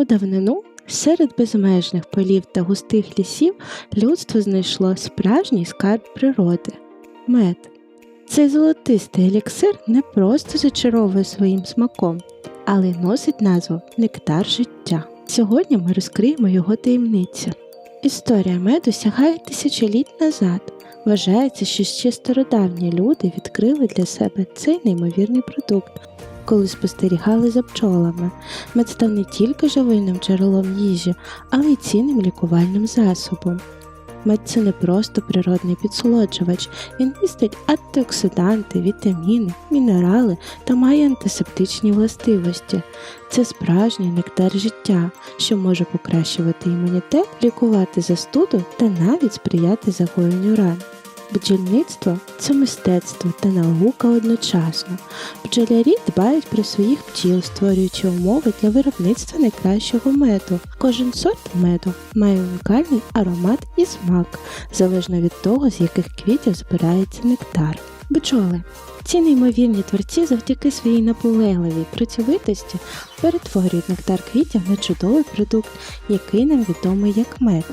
У давнину серед безмежних полів та густих лісів людство знайшло справжній скарб природи мед. Цей золотистий еліксир не просто зачаровує своїм смаком, але й носить назву нектар життя. Сьогодні ми розкриємо його таємницю. Історія меду сягає тисячоліть назад. Вважається, що ще стародавні люди відкрили для себе цей неймовірний продукт, коли спостерігали за пчолами. Мед став не тільки живильним джерелом їжі, але й цінним лікувальним засобом. Мед це не просто природний підсолоджувач, він містить антиоксиданти, вітаміни, мінерали та має антисептичні властивості. Це справжній нектар життя, що може покращувати імунітет, лікувати застуду та навіть сприяти загоєнню ран. Бджільництво це мистецтво та наука одночасно. Бджолярі дбають про своїх бджіл, створюючи умови для виробництва найкращого меду. Кожен сорт меду має унікальний аромат і смак, залежно від того, з яких квітів збирається нектар. Бджоли ці неймовірні творці завдяки своїй наполегливій працьовитості перетворюють нектар квітів на чудовий продукт, який нам відомий як мед.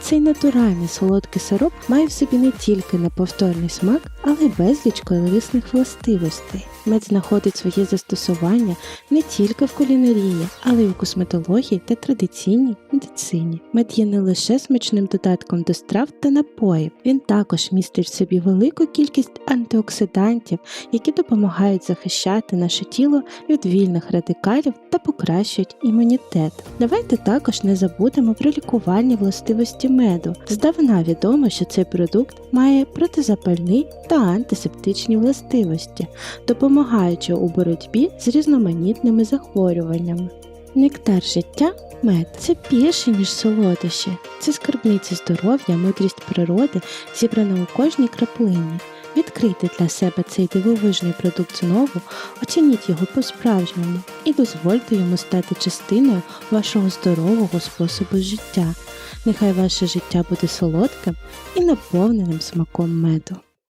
Цей натуральний солодкий сироп має в собі не тільки неповторний смак, але й безліч корисних властивостей. Мед знаходить своє застосування не тільки в кулінарії, але й у косметології та традиційній медицині. Мед є не лише смачним додатком до страв та напоїв, він також містить в собі велику кількість антиоксидантів, які допомагають захищати наше тіло від вільних радикалів та покращують імунітет. Давайте також не забудемо про лікувальні властивості меду. Здавна відомо, що цей продукт має протизапальний та антисептичні властивості, допомагаючи у боротьбі з різноманітними захворюваннями. Нектар життя мед це більше, ніж солодощі, це скарбниця здоров'я, мудрість природи, зібрана у кожній краплині. Відкрийте для себе цей дивовижний продукт знову, оцініть його по-справжньому і дозвольте йому стати частиною вашого здорового способу життя. Нехай ваше життя буде солодким і наповненим смаком меду.